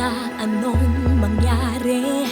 na anong mangyari.